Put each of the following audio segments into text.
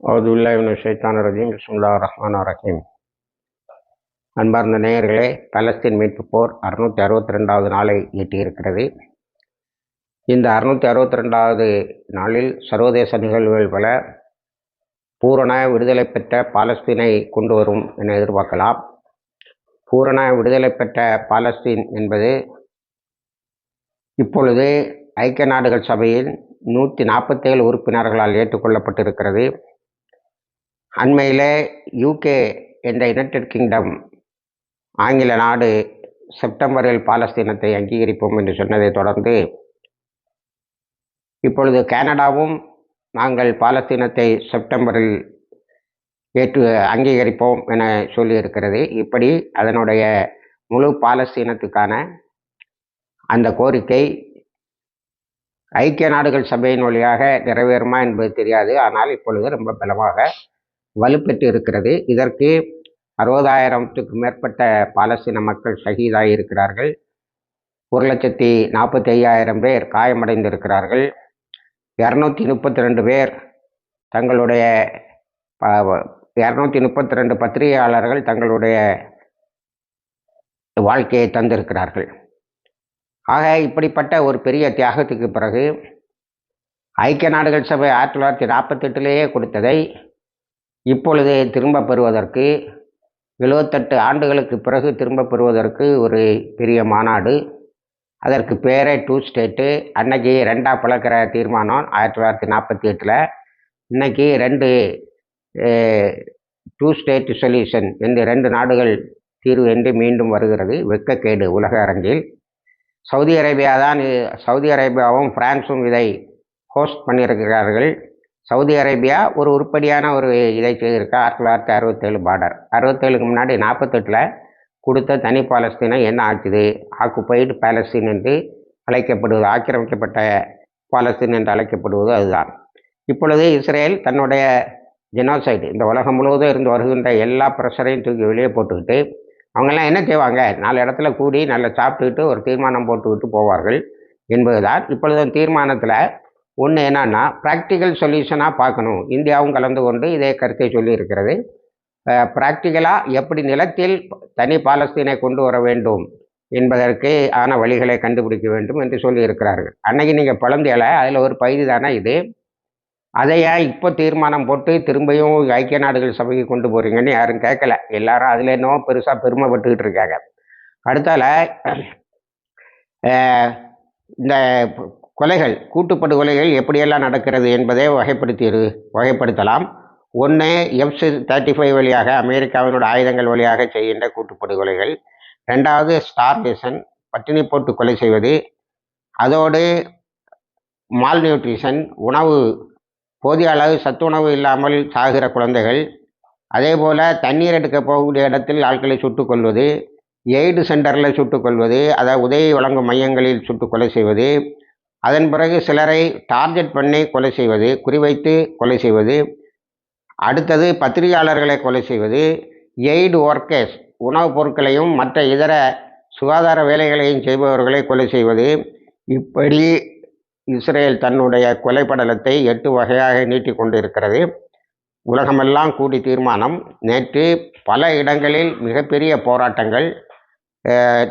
அவுதுல்லாஹின் ஷைத்தான் ரஜீம். பிஸ்முல்லா ரஹ்மான் ரஹீம். அன்பார்ந்த நேயர்களே பலஸ்தீன் மீட்பு போர் அறுநூற்றி அறுபத்தி ரெண்டாவது நாளை எட்டியிருக்கிறது. இந்த அறுநூற்றி அறுபத்தி ரெண்டாவது நாளில் சர்வதேச நிகழ்வுகள் பல பூரண விடுதலை பெற்ற பாலஸ்தீனை கொண்டு வரும் என எதிர்பார்க்கலாம். பூரண விடுதலை பெற்ற பாலஸ்தீன் என்பது இப்பொழுது ஐக்கிய நாடுகள் சபையின் நூற்றி நாற்பத்தேழு உறுப்பினர்களால் ஏற்றுக்கொள்ளப்பட்டிருக்கிறது. அண்மையில் யூகே என்ற யுனைடெட் கிங்டம் ஆங்கில நாடு செப்டம்பரில் பாலஸ்தீனத்தை அங்கீகரிப்போம் என்று சொன்னதை தொடர்ந்து இப்பொழுது கனடாவும் நாங்கள் பாலஸ்தீனத்தை செப்டம்பரில் ஏற்று அங்கீகரிப்போம் என சொல்லியிருக்கிறது. இப்படி அதனுடைய முழு பாலஸ்தீனத்துக்கான அந்த கோரிக்கை ஐக்கிய நாடுகள் சபையின் வழியாக நிறைவேறுமா என்பது தெரியாது. ஆனால் இப்பொழுது ரொம்ப பலமாக வலுப்பெற்று இருக்கிறது இதற்கு அறுபதாயிரத்துக்கு மேற்பட்ட பாலஸ்தீன மக்கள் ஷஹீதாகி இருக்கிறார்கள் ஒரு லட்சத்தி நாற்பத்தி ஐயாயிரம் பேர் காயமடைந்திருக்கிறார்கள். இரநூத்தி முப்பத்தி ரெண்டு பேர் தங்களுடைய இரநூத்தி முப்பத்தி ரெண்டு பத்திரிகையாளர்கள் தங்களுடைய வாழ்க்கையை தந்திருக்கிறார்கள். ஆக இப்படிப்பட்ட ஒரு பெரிய தியாகத்துக்கு பிறகு ஐக்கிய நாடுகள் சபை ஆயிரத்தி தொள்ளாயிரத்தி நாற்பத்தெட்டிலேயே கொடுத்ததை இப்பொழுது திரும்ப பெறுவதற்கு எழுபத்தெட்டு ஆண்டுகளுக்கு பிறகு திரும்ப பெறுவதற்கு ஒரு பெரிய மாநாடு. அதற்கு பேரே டூ ஸ்டேட்டு அன்னைக்கு ரெண்டாக பிளக்கிற தீர்மானம் ஆயிரத்தி தொள்ளாயிரத்தி நாற்பத்தி எட்டில். இன்னைக்கு ரெண்டு டூ ஸ்டேட் சொல்யூஷன் என்று ரெண்டு நாடுகள் தீர்வு என்று மீண்டும் வருகிறது. வெக்கக்கேடு உலக அரங்கில். சவுதி அரேபியா தான் சவுதி அரேபியாவும் பிரான்ஸும் இதை ஹோஸ்ட் பண்ணியிருக்கிறார்கள். சவுதி அரேபியா ஒரு உருப்படியான ஒரு இதை செய்திருக்கா? ஆயிரத்தி தொள்ளாயிரத்தி அறுபத்தேழு பார்டர் அறுபத்தேழுக்கு முன்னாடி நாற்பத்தெட்டில் கொடுத்த தனி பாலஸ்தீனம் என்ன ஆச்சுது? ஆக்குப்பைடு பாலஸ்தீன் என்று அழைக்கப்படுவது ஆக்கிரமிக்கப்பட்ட பாலஸ்தீன் என்று அழைக்கப்படுவது அதுதான். இப்பொழுது இஸ்ரேல் தன்னுடைய ஜெனோசைடு இந்த உலகம் முழுவதும் இருந்து வருகின்ற எல்லா ப்ரெஷரையும் தூக்கி வெளியே போட்டுக்கிட்டு அவங்கெல்லாம் என்ன செய்வாங்க? நாலு இடத்துல கூடி நல்லா சாப்பிட்டுக்கிட்டு ஒரு தீர்மானம் போட்டுக்கிட்டு போவார்கள் என்பதுதான். இப்பொழுது தீர்மானத்தில் ஒன்று என்னன்னா ப்ராக்டிக்கல் சொல்யூஷனாக பார்க்கணும். இந்தியாவும் கலந்து கொண்டு இதே கருத்தை சொல்லியிருக்கிறது. ப்ராக்டிக்கலாக எப்படி நிலத்தில் தனி பாலஸ்தீனை கொண்டு வர வேண்டும் என்பதற்கு ஆன வழிகளை கண்டுபிடிக்க வேண்டும் என்று சொல்லியிருக்கிறார்கள். அன்னைக்கு நீங்கள் பிளந்தியலை அதில் ஒரு பகுதி தானே இது. அதை ஏன் இப்போ தீர்மானம் போட்டு திரும்பியும் ஐக்கிய நாடுகள் சபைக்கு கொண்டு போகிறீங்கன்னு யாரும் கேட்கல. எல்லாரும் அதில் என்னவோ பெருசாக பெருமைப்பட்டுக்கிட்டு இருக்காங்க. அடுத்தால இந்த கொலைகள் கூட்டுப்படுகொலைகள் எப்படியெல்லாம் நடக்கிறது என்பதை வகைப்படுத்தி வகைப்படுத்தலாம். ஒன்று எஃப்சி தேர்ட்டி ஃபைவ் வழியாக அமெரிக்காவினோட ஆயுதங்கள் வழியாக செய்கின்ற கூட்டுப்படுகொலைகள் ரெண்டாவது ஸ்டார்வேஷன் பட்டினி போட்டு கொலை செய்வது. அதோடு மால் நியூட்ரிஷன் உணவு போதிய அளவு சத்துணவு இல்லாமல் சாகிற குழந்தைகள். அதே போல் தண்ணீர் எடுக்க போகக்கூடிய இடத்தில் ஆட்களை சுட்டுக்கொள்வது எய்டு சென்டரில் சுட்டுக்கொள்வது அதாவது அதை உதவி வழங்கும் மையங்களில் சுட்டு கொலை செய்வது. அதன் பிறகு சிலரை டார்கெட் பண்ணி கொலை செய்வது குறிவைத்து கொலை செய்வது அடுத்தது பத்திரிகையாளர்களை கொலை செய்வது எய்டு ஒர்க்கர்ஸ் உணவுப் பொருட்களையும் மற்ற இதர சுகாதார வேலைகளையும் செய்பவர்களை கொலை செய்வது. இப்படி இஸ்ரேல் தன்னுடைய கொலைப்படலத்தை எட்டு வகையாக நீட்டி கொண்டிருக்கிறது. உலகமெல்லாம் கூடி தீர்மானம் நேற்று பல இடங்களில் மிகப்பெரிய போராட்டங்கள்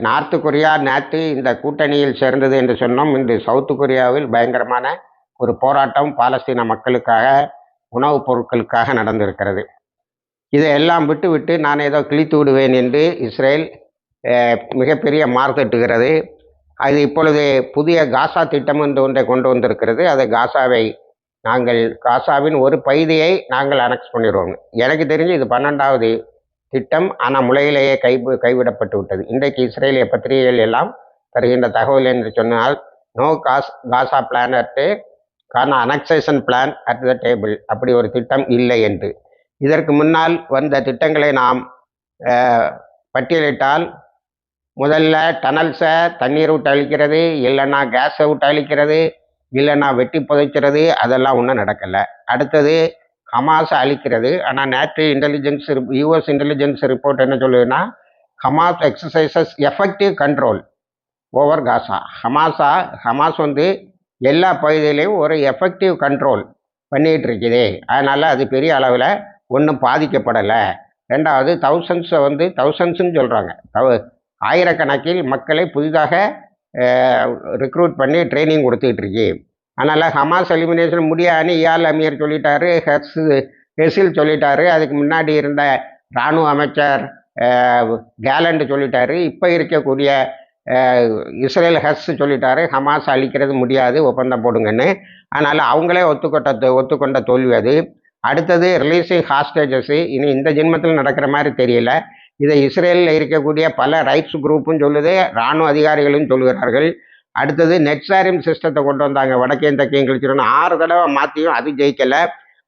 நார்த்து கொரியா நேற்று இந்த கூட்டணியில் சேர்ந்தது என்று சொன்னோம். இன்று சவுத்து கொரியாவில் பயங்கரமான ஒரு போராட்டம் பாலஸ்தீன மக்களுக்காக உணவுப் பொருட்களுக்காக நடந்திருக்கிறது. இதையெல்லாம் விட்டு விட்டு நான் ஏதோ கிழித்து விடுவேன் என்று இஸ்ரேல் மிகப்பெரிய மார்த்தட்டுகிறது அது இப்பொழுது புதிய காசா திட்டம் என்று ஒன்றை கொண்டு வந்திருக்கிறது. அது காசாவை நாங்கள் காசாவின் ஒரு பகுதியை நாங்கள் அனெக்ஸ் பண்ணிடுவோம் எனக்கு தெரிஞ்சு இது பன்னெண்டாவது திட்டம் ஆனால் முளையிலேயே கை கைவிடப்பட்டு விட்டது இன்றைக்கு இஸ்ரேலிய பத்திரிகைகள் எல்லாம் தருகின்ற தகவல் என்று சொன்னால் நோ காஸ் காசா பிளான் அட்டு கான annexation plan at the table. அப்படி ஒரு திட்டம் இல்லை என்று. இதற்கு முன்னால் வந்த திட்டங்களை நாம் பட்டியலிட்டால் முதல்ல டனல்ஸை தண்ணீர் விட்டு அழிக்கிறது இல்லைன்னா கேஸை விட்டு அழிக்கிறது இல்லைன்னா வெட்டி புதைக்கிறது அதெல்லாம் ஒன்றும் நடக்கலை. அடுத்தது ஹமாஸ் அழிக்கிறது. ஆனால் நேற்று இன்டெலிஜென்ஸ் யூஎஸ் இன்டெலிஜென்ஸ் ரிப்போர்ட் என்ன சொல்லுதுன்னா Hamas exercises effective control over Gaza ஹமாஸா Hamas வந்து எல்லா பகுதியிலையும் ஒரு எஃபெக்டிவ் கண்ட்ரோல் பண்ணிகிட்டு இருக்குது. அதனால் அது பெரிய அளவில் ஒன்றும் பாதிக்கப்படலை. ரெண்டாவது தௌசண்ட்ஸை வந்து தௌசண்ட்ஸுன்னு சொல்கிறாங்க தௌ ஆயிரக்கணக்கில் மக்களை புதிதாக ரிக்ரூட் பண்ணி ட்ரைனிங் கொடுத்துக்கிட்டு இருக்கு. அதனால் ஹமாஸ் எலிமினேஷன் முடியாதுன்னு இயால் அமீர் சொல்லிட்டாரு ஹெஸ் ஹெசில் சொல்லிட்டாரு. அதுக்கு முன்னாடி இருந்த இராணுவ அமைச்சர் கேலண்ட் சொல்லிட்டாரு. இப்போ இருக்கக்கூடிய இஸ்ரேல் ஹஸ் சொல்லிட்டாரு ஹமாஸ் அழிக்கிறது முடியாது ஒப்பந்தம் போடுங்கன்னு. அதனால் அவங்களே ஒத்துக்கொண்ட ஒத்துக்கொண்ட தோல்வி அது. அடுத்தது ரிலீஸிங் ஹாஸ்டேஜஸ் இனி இந்த ஜென்மத்தில் நடக்கிற மாதிரி தெரியல. இதை இஸ்ரேலில் இருக்கக்கூடிய பல ரைட்ஸ் குரூப்பும் சொல்லுது இராணுவ அதிகாரிகளும் சொல்லுகிறார்கள். அடுத்தது நெட்சாரியம் சிஸ்டத்தை கொண்டு வந்தாங்க. வடக்கையும் தக்கையும் கழிச்சிடணும் ஆறு தடவை மாற்றியும் அது ஜெயிக்கலை.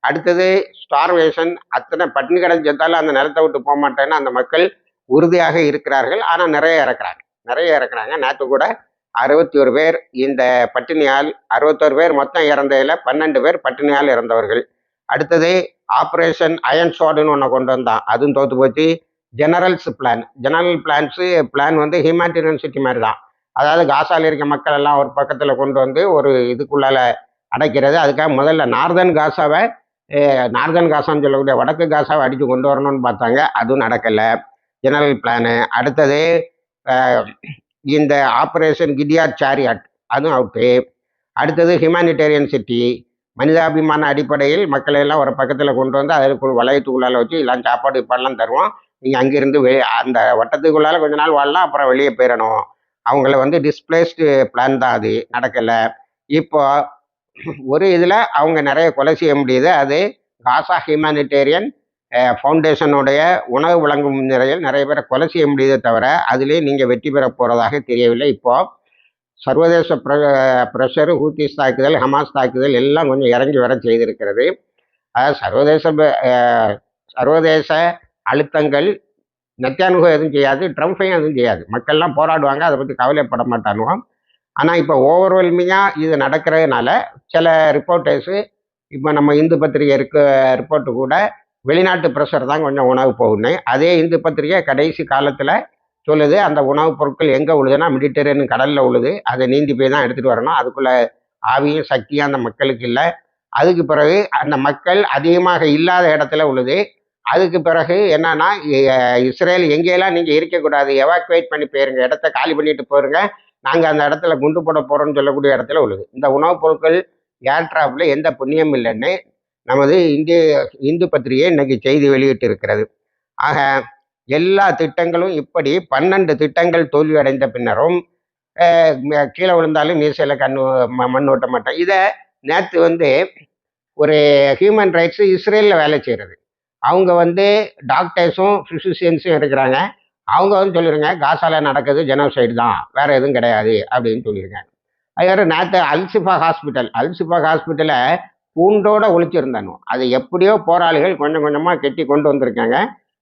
அடுத்தது ஸ்டார்வேஷன் அத்தனை பட்டினி கடை செத்தாலும் அந்த நிலத்தை விட்டு போக மாட்டேன்னு அந்த மக்கள் உறுதியாக இருக்கிறார்கள். ஆனால் நிறைய இறக்குறாங்க. நிறைய இறக்குறாங்க. நேற்று கூட அறுபத்தி ஒரு பேர் இந்த பட்டினியால் அறுபத்தோரு பேர் மொத்தம் இறந்ததில் பன்னெண்டு பேர் பட்டினியால் இறந்தவர்கள். அடுத்தது ஆப்ரேஷன் அயன் சோடுன்னு ஒன்று கொண்டு வந்தான். அதுவும் தோற்று போச்சு. Generals plan general plans plan வந்து ஹியூமானிட்டேரியன் சிட்டி மாதிரி தான் அதாவது காசாவில் இருக்க மக்கள் எல்லாம் ஒரு பக்கத்தில் கொண்டு வந்து ஒரு இதுக்குள்ளால அடைக்கிறது. அதுக்காக முதல்ல நார்தன் காசாவை நார்தன் காசான்னு சொல்லக்கூடிய வடக்கு காசாவை அடித்து கொண்டு வரணும்னு பார்த்தாங்க. அதுவும் நடக்கலை. ஜெனரல் பிளானு அடுத்தது இந்த ஆப்ரேஷன் கிடியார் சாரியாட் அதுவும் அவுட்டு அடுத்தது ஹியூமானிட்டேரியன் சிட்டி மனிதாபிமான அடிப்படையில் மக்களை எல்லாம் ஒரு பக்கத்தில் கொண்டு வந்து அதற்குள் வளையத்துக்குள்ளால வச்சு எல்லாம் சாப்பாடு இப்பெல்லாம் தருவோம். நீங்கள் அங்கேருந்து வெளியே அந்த வட்டத்துக்குள்ளால கொஞ்ச நாள் வாழலாம் அப்புறம் வெளியே போயிடணும் அவங்கள வந்து டிஸ்பிளேஸ்டு பிளான் தான் அது. நடக்கலை. இப்போ ஒரு இதில் அவங்க நிறைய கொலை செய்ய முடியுது. அது காசா ஹியூமானிட்டேரியன் ஃபவுண்டேஷனுடைய உணவு வழங்கும் நிலையில் நிறைய பேரை கொலை செய்ய முடியுதே தவிர அதிலே நீங்கள் வெற்றி பெற போகிறதாக தெரியவில்லை. இப்போது சர்வதேச ப்ர ப்ரெஷரு ஹூத்திஸ் தாக்குதல் ஹமாஸ் தாக்குதல் எல்லாம் கொஞ்சம் இறங்கி வர செய்திருக்கிறது. அதாவது சர்வதேச சர்வதேச அழுத்தங்கள் நெத்தியானுகம் எதுவும் செய்யாது ட்ரம்ப்பையும் எதுவும் செய்யாது. மக்கள்லாம் போராடுவாங்க அதை பற்றி கவலைப்பட மாட்டானுவோம் ஆனால் இப்போ ஓவர்வெல்மிங்காக இது நடக்கிறதுனால சில ரிப்போர்ட்டர்ஸு இப்போ நம்ம இந்து பத்திரிகை இருக்க ரிப்போர்ட்டு கூட வெளிநாட்டு ப்ரெஷர் தான் கொஞ்சம் உணவு போகுன்னு அதே இந்து பத்திரிகை கடைசி காலத்தில் சொல்லுது அந்த உணவுப் பொருட்கள் எங்கே உழுதுன்னா மெடிட்டரேனியன் கடலில் உழுது அதை நீந்தி போய் தான் எடுத்துகிட்டு வரணும். அதுக்குள்ளே ஆவியும் சக்தியும் அந்த மக்களுக்கு இல்லை. அதுக்கு பிறகு அந்த மக்கள் அதிகமாக இல்லாத இடத்துல உழுது அதுக்கு பிறகு என்னன்னா இஸ்ரேல் எங்கேயெல்லாம் நீங்கள் இருக்கக்கூடாது எவாக்குவேட் பண்ணி போயிருங்க இடத்த காலி பண்ணிட்டு போயிருங்க நாங்கள் அந்த இடத்துல குண்டு போட போகிறோம்னு சொல்லக்கூடிய இடத்துல உள்ளது. இந்த உணவுப் பொருட்கள் ஏர் டிராஃபில் எந்த புண்ணியம் இல்லைன்னு நமது இந்திய இந்து பத்திரிகை இன்னைக்கு செய்தி வெளியிட்டு இருக்கிறது ஆக எல்லா திட்டங்களும் இப்படி பன்னெண்டு திட்டங்கள் தோல்வி அடைந்த பின்னரும் கீழே விழுந்தாலும் மீசையில் கண் மண் ஓட்ட மாட்டேன். இதை நேற்று வந்து ஒரு ஹியூமன் ரைட்ஸு இஸ்ரேலில் வேலை செய்கிறது அவங்க வந்து டாக்டர்ஸும் ஃபிசிஷியன்ஸும் இருக்கிறாங்க. அவங்க வந்து சொல்லிடுங்க காசால நடக்குது ஜெனோசைடு தான் வேற எதுவும் கிடையாது அப்படின்னு சொல்லியிருக்காங்க அது நேற்று அல்சிஃபா ஹாஸ்பிட்டல் அல்சிஃபா ஹாஸ்பிட்டலை பூண்டோட ஒழிச்சிருந்தானோ அது எப்படியோ போராளிகள் கொஞ்சம் கொஞ்சமாக கெட்டி கொண்டு வந்திருக்காங்க.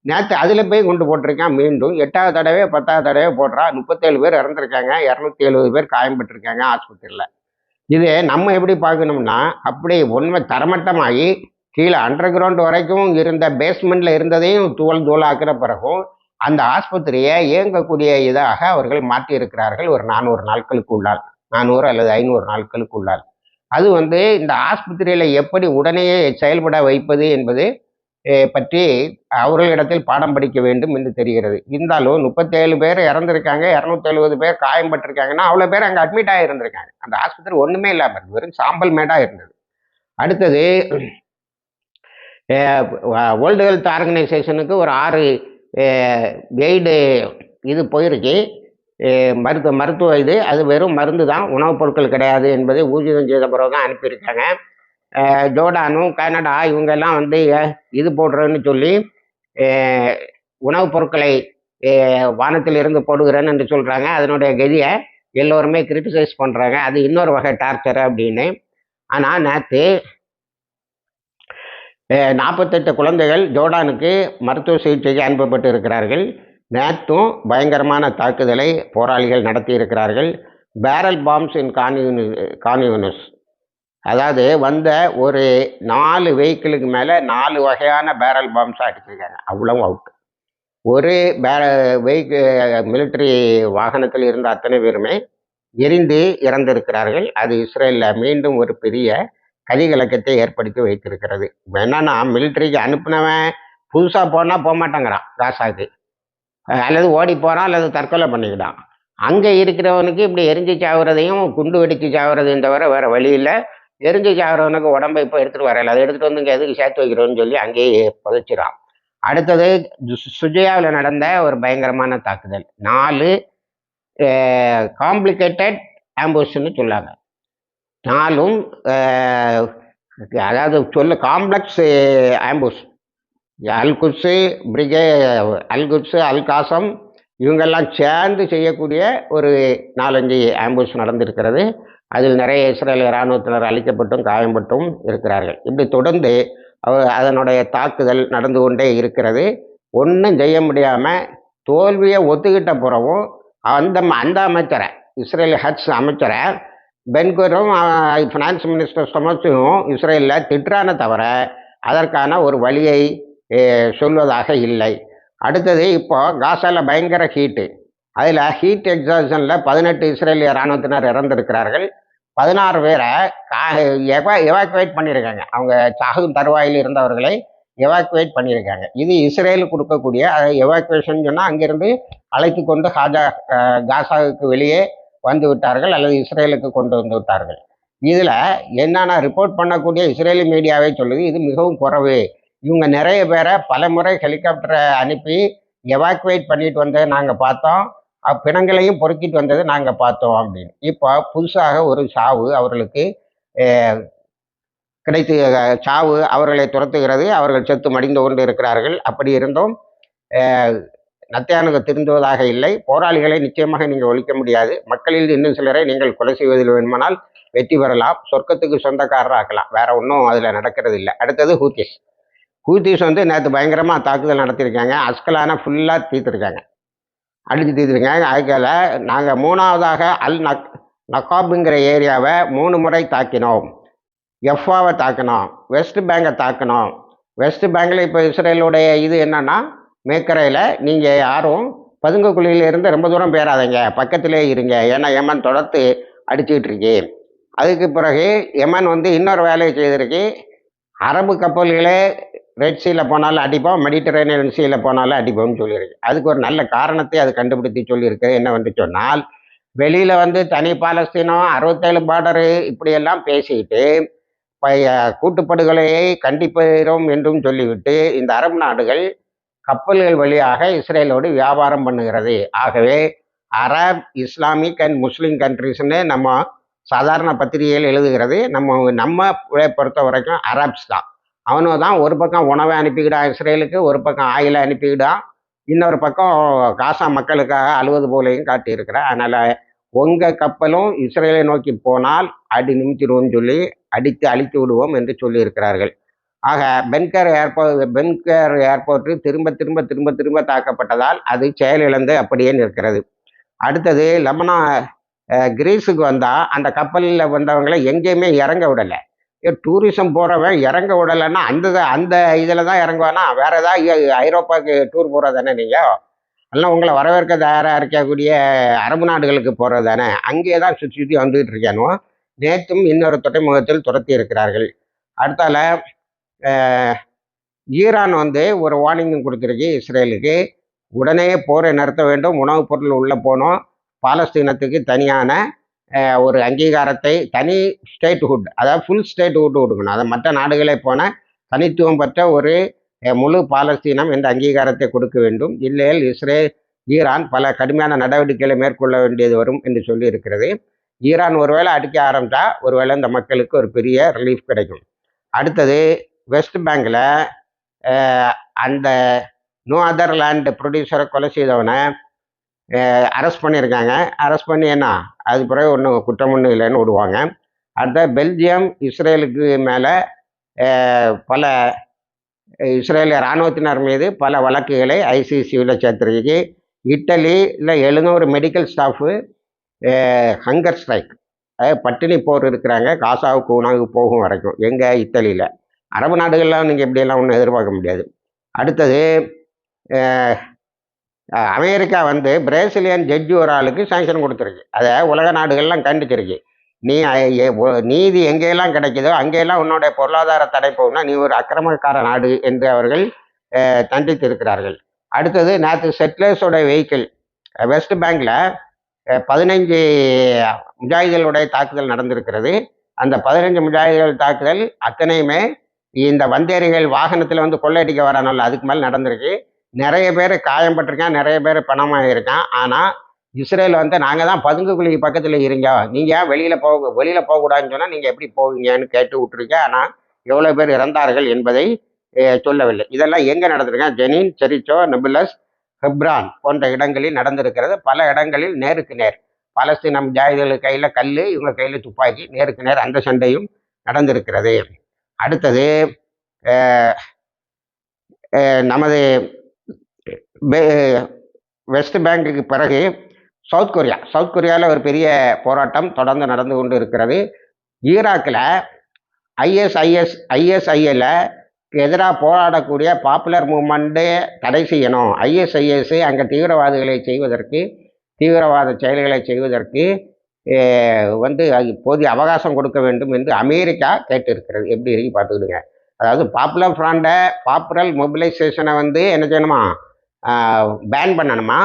நேற்று அதில் போய் கொண்டு போட்டிருக்கான் மீண்டும். எட்டாவது தடவை பத்தாவது தடவை போடுறா. முப்பத்தேழு பேர் இறந்துருக்காங்க. இரநூத்தி எழுபது பேர் காயம்பட்டிருக்காங்க ஆஸ்பத்திரியில் இது நம்ம எப்படி பார்க்கணும்னா அப்படி உண்மை தரமட்டமாகி கீழே அண்டர் கிரவுண்ட் வரைக்கும் இருந்த பேஸ்மெண்ட்டில் இருந்ததையும் தூள் தூளாக்குற பிறகும் அந்த ஆஸ்பத்திரியை இயங்கக்கூடிய இதாக அவர்கள் மாற்றியிருக்கிறார்கள் ஒரு நானூறு நாட்களுக்கு உள்ளால் நானூறு அல்லது ஐநூறு நாட்களுக்கு உள்ளால் அது வந்து இந்த ஆஸ்பத்திரியில் எப்படி உடனே செயல்பட வைப்பது என்பது பற்றி அவர்களிடத்தில் பாடம் படிக்க வேண்டும் என்று தெரிகிறது. இருந்தாலும் முப்பத்தேழு பேர் இறந்துருக்காங்க இரநூத்தி எழுபது பேர் காயம்பட்டிருக்காங்கன்னா அவ்வளோ பேர் அங்கே அட்மிட் ஆகியிருந்திருக்காங்க அந்த ஆஸ்பத்திரி ஒன்றுமே இல்லாமல் வெறும் சாம்பல் மேடாக இருந்தது. அடுத்தது வேர்ல்டு ஹெல்த் ஆர்கனைசேஷனுக்கு ஒரு ஆறு எய்டு இது போயிருக்கு. மருத்துவ மருத்துவ இது அது வெறும் மருந்து தான் உணவுப் பொருட்கள் கிடையாது என்பதை ஊர்ஜிதம் செய்த பிறகு தான் அனுப்பியிருக்காங்க. ஜோர்டானும் கனடா இவங்கெல்லாம் வந்து இது போடுறேன்னு சொல்லி உணவுப் பொருட்களை வானத்தில் இருந்து போடுகிறேன்னு என்று சொல்கிறாங்க அதனுடைய கதியை எல்லோருமே கிரிட்டிசைஸ் பண்ணுறாங்க அது இன்னொரு வகை டார்ச்சர் அப்படின்னு. ஆனால் நேற்று நாற்பத்தெட்டு குழந்தைகள் ஜோர்டானுக்கு மருத்துவ சிகிச்சைக்கு அனுப்பப்பட்டு இருக்கிறார்கள் நேற்றும் பயங்கரமான தாக்குதலை போராளிகள் நடத்தி இருக்கிறார்கள் பேரல் பாம்ஸ் இன் கான்யூனி கான்யூனஸ். அதாவது வந்த ஒரு நாலு வெஹிக்கிளுக்கு மேலே நாலு வகையான பேரல் பாம்ஸாக அடிச்சிருக்காங்க. அவ்வளோ அவுட். ஒரு பே வெஹிக்கு மிலிட்ரி வாகனத்தில் இருந்த அத்தனை பேருமே எரிந்து இறந்திருக்கிறார்கள். அது இஸ்ரேலில் மீண்டும் ஒரு பெரிய கதிகலக்கத்தை ஏற்படுத்தி வைத்திருக்கிறது. இப்போ என்னன்னா மிலிட்ரிக்கு அனுப்புனவன் புதுசாக போனால் போக மாட்டேங்கிறான் காசாக்கு அல்லது ஓடி போகிறான் அல்லது தற்கொலை பண்ணிக்கிட்டான். அங்கே இருக்கிறவனுக்கு இப்படி எரிஞ்சு சாகுறதையும் குண்டு வெடிச்சு சாகுறதையும் தவிர வேறு வழி இல்லை. எரிஞ்சு சாகுறவனுக்கு உடம்பை இப்போ எடுத்துகிட்டு வரல அதை எடுத்துகிட்டு வந்து இங்கே எதுக்கு சேர்த்து வைக்கிறோன்னு சொல்லி அங்கேயே புதைச்சிடான் அடுத்தது சுஜயாவில் நடந்த ஒரு பயங்கரமான தாக்குதல். நாலு காம்ப்ளிகேட்டட் ஆம்புஷன்னு சொல்லாங்க. நாலும் அதாவது சொல்ல காம்ப்ளெக்ஸ் ஆம்புஸ் அல்குட்ஸு பிரிகே அல்குட்ஸு அல்காசம் இவங்கெல்லாம் சேர்ந்து செய்யக்கூடிய ஒரு நாலஞ்சு ஆம்புஸ் நடந்திருக்கிறது. அதில் நிறைய இஸ்ரேல் இராணுவத்தினர் அழிக்கப்பட்டும் காயம்பட்டும் இருக்கிறார்கள். இப்படி தொடர்ந்து அவ- அதனுடைய தாக்குதல் நடந்து கொண்டே இருக்கிறது. ஒன்றும் செய்ய முடியாமல் தோல்வியை ஒத்துக்கிட்ட பிறவும் அந்த ம- அந்த அமைச்சரை இஸ்ரேல் ஹட்ஸ் அமைச்சரை பென்குரும் ஃபினான்ஸ் மினிஸ்டர் ஸ்டொமஸும் இஸ்ரேலில் திட்டுறான தவிர அதற்கான ஒரு வழியை சொல்வதாக இல்லை. அடுத்தது இப்போது காசாவில் பயங்கர ஹீட்டு அதில் ஹீட் எக்ஸாஷனில் பதினெட்டு இஸ்ரேலிய இராணுவத்தினர் இறந்திருக்கிறார்கள். பதினாறு பேரை கா எவா எவாக்குவேட் பண்ணியிருக்காங்க அவங்க சாகும் தருவாயில் இருந்தவர்களை எவாக்குவேட் பண்ணியிருக்காங்க இது இஸ்ரேல் கொடுக்கக்கூடிய எவாக்குவேஷன் சொன்னால் அங்கேருந்து அழைத்து கொண்டு ஹாஜா காசாவுக்கு வெளியே வந்து விட்டார்கள் அல்லது இஸ்ரேலுக்கு கொண்டு வந்து விட்டார்கள். இதில் என்னென்ன ரிப்போர்ட் பண்ணக்கூடிய இஸ்ரேலி மீடியாவே சொல்லுது இது மிகவும் குறைவு. இவங்க நிறைய பேரை பல முறை ஹெலிகாப்டரை அனுப்பி எவாக்குவேட் பண்ணிட்டு வந்ததை நாங்கள் பார்த்தோம். பிணங்களையும் பொறுக்கிட்டு வந்ததை நாங்கள் பார்த்தோம் அப்படின்னு. இப்போ புதுசாக ஒரு சாவு அவர்களுக்கு கிடைத்து சாவு அவர்களை துரத்துகிறது. அவர்கள் செத்து மடிந்து கொண்டு இருக்கிறார்கள். அப்படி இருந்தும் நத்தியானுக்கு திருந்துவதாக இல்லை. போராளிகளை நிச்சயமாக நீங்கள் ஒழிக்க முடியாது. மக்களில் இன்னும் சிலரை நீங்கள் கொலை செய்வதில் வேண்டுமானால் வெற்றி பெறலாம். சொர்க்கத்துக்கு சொந்தக்காரராக ஆக்கலாம் வேற ஒன்றும் அதில் நடக்கிறது இல்லை அடுத்தது ஹூத்திஸ். ஹூத்திஸ் வந்து நேற்று பயங்கரமாக தாக்குதல் நடத்தியிருக்காங்க. அஸ்கலான ஃபுல்லாக தீர்த்துருக்காங்க. அடித்து தீர்த்துருக்காங்க. அதுக்கால நாங்கள் மூணாவதாக அல் நக் நக்காபுங்கிற ஏரியாவை மூணு முறை தாக்கினோம். எஃப்ஆவை தாக்கினோம். வெஸ்ட் பேங்கை தாக்கினோம். வெஸ்ட் பேங்கில் இப்போ இஸ்ரேலுடைய இது என்னன்னா மேக்கரையில் நீங்கள் யாரும் பதுங்கு ரொம்ப தூரம் போயிடாதீங்க பக்கத்திலே இருங்க. ஏன்னா எமன் தொடர்த்து அடிச்சுக்கிட்டு இருக்கு. அதுக்கு பிறகு எமன் வந்து இன்னொரு வேலையை செய்திருக்கு. அரபு கப்பல்களே ரெட் சீல போனாலும் அடிப்போம். மெடிட்டரேனியன் சீல போனாலும் அடிப்போம்னு சொல்லியிருக்கு. அதுக்கு ஒரு நல்ல காரணத்தை அது கண்டுபிடித்து சொல்லியிருக்கு. என்னவென்று சொன்னால் வெளியில் வந்து தனி பாலஸ்தீனம் அறுபத்தேழு பார்டரு இப்படியெல்லாம் பேசிக்கிட்டு கூட்டுப்படுகொலையை கண்டிப்போம் என்றும் சொல்லிவிட்டு இந்த அரபு நாடுகள் கப்பல்கள் வழியாக இஸ்ரேலோடு வியாபாரம் பண்ணுகிறது. ஆகவே அரப் இஸ்லாமிக் அண்ட் முஸ்லீம் கண்ட்ரிஸ்னு நம்ம சாதாரண பத்திரிகைகள் எழுதுகிறது. நம்ம நம்ம பொறுத்த வரைக்கும் அரப்ஸ் தான். அவனும் தான் ஒரு பக்கம் உணவை அனுப்பிக்கிட்டான் இஸ்ரேலுக்கு ஒரு பக்கம் ஆயிலை அனுப்பிக்கிட்டான் இன்னொரு பக்கம் காசா மக்களுக்காக அழுவது போலையும் காட்டியிருக்கிறார் அதனால் உங்கள் கப்பலும் இஸ்ரேலை நோக்கி போனால் அடி நிமித்திடுவோம்னு சொல்லி அடித்து அழித்து விடுவோம் என்று சொல்லியிருக்கிறார்கள். ஆக பென்கர் ஏர்போர்ட் பென்கர் ஏர்போர்ட் திரும்ப திரும்ப திரும்ப திரும்ப தாக்கப்பட்டதால் அது செயலிழந்து அப்படியே நிற்கிறது. அடுத்தது லெமனா கிரீஸுக்கு வந்தால் அந்த கப்பலில் வந்தவங்களை எங்கேயுமே இறங்க விடலை. டூரிசம் போகிறவன் இறங்க விடலைன்னா அந்த அந்த இதில் தான் இறங்குவானா? வேற ஏதாவது ஐரோப்பாவுக்கு டூர் போகிறது தானே நீங்கள் எல்லாம் உங்களை வரவேற்க தயாராக இருக்கக்கூடிய அரபு நாடுகளுக்கு போகிறது தானே அங்கேயே தான் சுற்றி சுற்றி வந்துகிட்டு இருக்கானோ? நேற்றும் இன்னொரு துறைமுகத்தில் துரத்தி இருக்கிறார்கள். அடுத்தால ஈரான் வந்து ஒரு வார்னிங் கொடுத்துருக்கு இஸ்ரேலுக்கு. உடனே போரை நிறுத்த வேண்டும். உணவுப் பொருள் உள்ளே போனோம். பாலஸ்தீனத்துக்கு தனியான ஒரு அங்கீகாரத்தை தனி ஸ்டேட்ஹுட் அதாவது ஃபுல் ஸ்டேட்ஹுட் கொடுக்கணும். அதை மற்ற நாடுகளே போன தனித்துவம் பெற்ற ஒரு முழு பாலஸ்தீனம் என்ற அங்கீகாரத்தை கொடுக்க வேண்டும். இல்லையில் இஸ்ரேல் ஈரான் பல கடுமையான நடவடிக்கைகளை மேற்கொள்ள வேண்டியது வரும் என்று சொல்லி இருக்கிறது ஈரான் ஒருவேளை அடிக்க ஆரம்பித்தா ஒருவேளை இந்த மக்களுக்கு ஒரு பெரிய ரிலீஃப் கிடைக்கும். அடுத்தது வெஸ்ட் பேங்கில் அந்த நோ அதர் லேண்ட் ப்ரொடியூசரை கொலை செய்தவனை அரெஸ்ட் பண்ணியிருக்காங்க அரெஸ்ட் பண்ணி என்ன? அது பிறகு ஒன்றும் குற்றம் ஒன்றும் இல்லைன்னு விடுவாங்க. அடுத்த பெல்ஜியம் இஸ்ரேலுக்கு மேலே பல இஸ்ரேலிய இராணுவத்தினர் மீது பல வழக்குகளை ஐசிசியில் சேர்த்துருக்கு. இட்டலியில் எழுநூறு மெடிக்கல் ஸ்டாஃபு ஹங்கர் ஸ்ட்ரைக் அதாவது பட்டினி போர் இருக்கிறாங்க. காசாவுக்கு உணவு போகும் வரைக்கும். எங்கே? இத்தலியில் அரபு நாடுகள்லாம் நீங்கள் இப்படியெல்லாம் ஒன்றும் எதிர்பார்க்க முடியாது. அடுத்தது அமெரிக்கா வந்து பிரேசிலியன் ஜட்ஜி ஒரு ஆளுக்கு சாங்ஷன் கொடுத்துருக்கு. அதை உலக நாடுகள்லாம் கண்டிச்சிருக்கு. நீ நீதி எங்கேயெல்லாம் கிடைக்குதோ அங்கேயெல்லாம் உன்னோட பொருளாதார தடை போகும்னா நீ ஒரு அக்கிரமக்கார நாடு என்று அவர்கள் தண்டித்திருக்கிறார்கள். அடுத்தது நேற்று செட்லர்ஸோட வெஹிக்கிள் வெஸ்ட் பேங்கில் பதினைஞ்சு முஜாஹிதர்களுடைய தாக்குதல் நடந்திருக்கிறது. அந்த பதினஞ்சு முஜாஹிதர்கள் தாக்குதல் அத்தனையுமே இந்த வந்தேரிகள் வாகனத்தில் வந்து கொள்ளையடிக்க வரானல்ல அதுக்கு மேலே நடந்திருக்கு. நிறைய பேர் காயம்பட்டிருக்கான் நிறைய பேர் பணமாகிருக்கான் ஆனால் இஸ்ரேல் வந்து நாங்கள் தான் பதுங்குக்குழி பக்கத்தில் இருங்க. நீங்கள் ஏன் வெளியில் போக வெளியில் போகக்கூடாதுன்னு சொன்னால் நீங்கள் எப்படி போவீங்கன்னு கேட்டு விட்டுருக்க ஆனால் எவ்வளோ பேர் இறந்தார்கள் என்பதை சொல்லவில்லை. இதெல்லாம் எங்கே நடந்திருக்கேன் ஜெனின் செரிச்சோ நெபுலஸ் ஹெப்ரான் போன்ற இடங்களில் நடந்திருக்கிறது. பல இடங்களில் நேருக்கு நேர். பாலஸ்தீன முஜாஹிதுகள் கையில் கல் இவங்க கையில் துப்பாக்கி நேருக்கு நேர் அந்த சண்டையும் நடந்திருக்கிறது. அடுத்தது நமது வெஸ்ட் பேங்குக்கு பிறகு சவுத் கொரியா. சவுத் கொரியாவில் ஒரு பெரிய போராட்டம் தொடர்ந்து நடந்து கொண்டு இருக்கிறது. ஈராக்கில் ஐஎஸ்ஐஎஸ் ஐஎஸ்ஐஎல்ல எதிராக போராடக்கூடிய பாப்புலர் மூமெண்ட்டே தடை செய்யணும். ஐஎஸ்ஐஎஸ் அங்கே தீவிரவாதிகளை செய்வதற்கு தீவிரவாத செயல்களை செய்வதற்கு வந்து போதிய அவகாசம் கொடுக்க வேண்டும் என்று அமெரிக்கா கேட்டிருக்கிறது. எப்படி இருக்கு பார்த்துக்கிடுங்க. அதாவது பாப்புலர் ஃப்ராண்டை பாப்புலர் மொபிலைசேஷனை வந்து என்ன செய்யணுமா? பேன் பண்ணணுமா?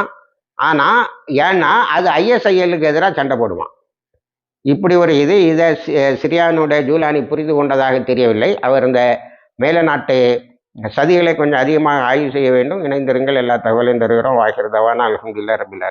ஆனால் ஏன்னா அது ஐஎஸ்ஐஎல்லுக்கு எதிராக சண்டை போடுவான் இப்படி ஒரு இது இதை சிரியானுடைய ஜூலானி புரிந்து கொண்டதாக தெரியவில்லை. அவர் இந்த மேல நாட்டு சதிகளை கொஞ்சம் அதிகமாக ஆய்வு செய்ய வேண்டும். இணைந்திருங்கள். எல்லா தகவலையும் தருகிறோம். வாய்க்கிறதவான அலமதுல்லா ரபில்லா